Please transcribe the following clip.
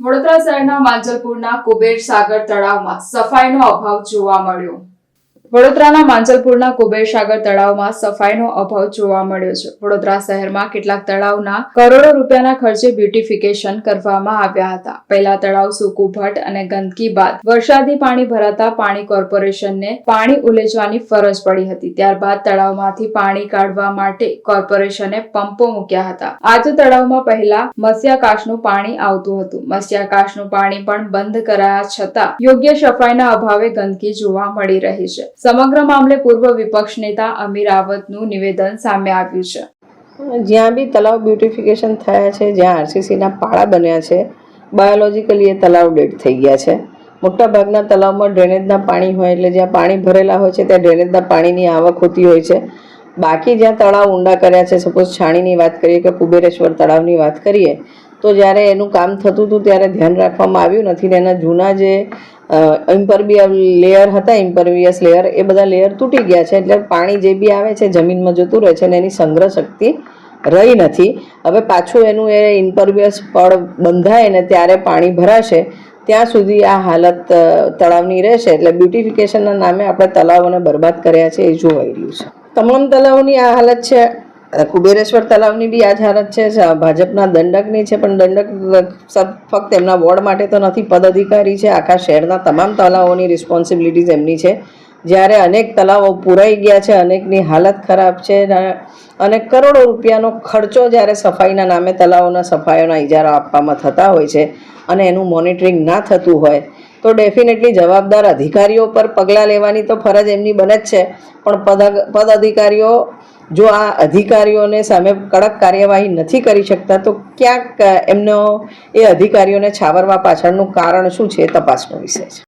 વડોદરા શહેરના માંજલપુરના કુબેર સાગર તળાવમાં સફાઈનો અભાવ જોવા મળ્યો. વડોદરાના માંજલપુરના કુબેર સાગર તળાવમાં સફાઈનો અભાવ જોવા મળ્યો છે. વડોદરા શહેરમાં કેટલાક તળાવના કરોડો રૂપિયાના ખર્ચે બ્યુટીફિકેશન કરવામાં આવ્યા હતા. પહેલા તળાવ સુકુભટ અને ગંદકી બાદ વરસાદી પાણી ભરાતા પાણી કોર્પોરેશનને પાણી ઉલેચવાની ફરજ પડી હતી. ત્યારબાદ તળાવમાંથી પાણી કાઢવા માટે કોર્પોરેશને પંપો મૂક્યા હતા. આજે તળાવમાં પહેલા મત્સ્યાકાશનું પાણી આવતું હતું. મત્સ્યાકાશનું પાણી પણ બંધ કરાયા છતાં યોગ્ય સફાઈના અભાવે ગંદકી જોવા મળી રહી છે. સમગ્ર મામલે પૂર્વ વિપક્ષ નેતા અમીર રાવતનું નિવેદન સામે આવ્યું છે. જ્યાં બી તલાવ બ્યુટિફિકેશન થયા છે, જ્યાં આરસીસીના પાળા બન્યા છે, બાયોલોજીકલી એ તલાવ ડેડ થઈ ગયા છે. મોટાભાગના તલાવમાં ડ્રેનેજના પાણી હોય એટલે જ્યાં પાણી ભરેલા હોય છે, ત્યાં ડ્રેનેજના પાણીની આવક હોતી હોય છે. બાકી જ્યાં તળાવ ઊંડા કર્યા છે, સપોઝ છાણીની વાત કરીએ કે કુબેરેશ્વર તળાવની વાત કરીએ, તો જ્યારે એનું કામ થતું હતું ત્યારે ધ્યાન રાખવામાં આવ્યું નથી ને એના જૂના જે ઇમ્પરબિયલ લેયર હતા ઇમ્પરવિયસ લેયર એ બધા લેયર તૂટી ગયા છે. એટલે પાણી જે બી આવે છે, જમીનમાં જતું રહે છે અને એની સંગ્રહ શક્તિ રહી નથી. હવે પાછું એનું એ ઇમ્પરવિયસ પડ બંધાય ને ત્યારે પાણી ભરાશે, ત્યાં સુધી આ હાલત તળાવની રહેશે. એટલે બ્યુટિફિકેશનના નામે આપણે તળાવોને બરબાદ કર્યા છે, એ જોવાઈ રહ્યું છે. તમામ તળાવોની આ હાલત છે કુબેરેશ્વર તળાવની બી આ જ હાલત છે ભાજપના દંડકની છે, પણ દંડક ફક્ત એમના વોર્ડ માટે તો નથી પદ અધિકારી છે, આખા શહેરના તમામ તળાવોની રિસ્પોન્સિબિલિટીઝ એમની છે. જ્યારે અનેક તળાવો પુરાઈ ગયા છે, અનેકની હાલત ખરાબ છે અને- કરોડો રૂપિયાનો ખર્ચો જ્યારે સફાઈના નામે તળાવોના સફાઈઓના ઇજારા આપવામાં થતા હોય છે અને એનું મોનિટરિંગ ના થતું હોય, તો ડેફિનેટલી જવાબદાર અધિકારીઓ પર પગલાં લેવાની તો ફરજ એમની બને જ છે. પણ પદ પદ અધિકારીઓ જો આ અધિકારીઓને સામે કડક કાર્યવાહી નથી કરી શકતા, તો ક્યાંક એમનો એ અધિકારીઓને છાવરવા પાછળનું કારણ શું છે તપાસનો વિષય છે.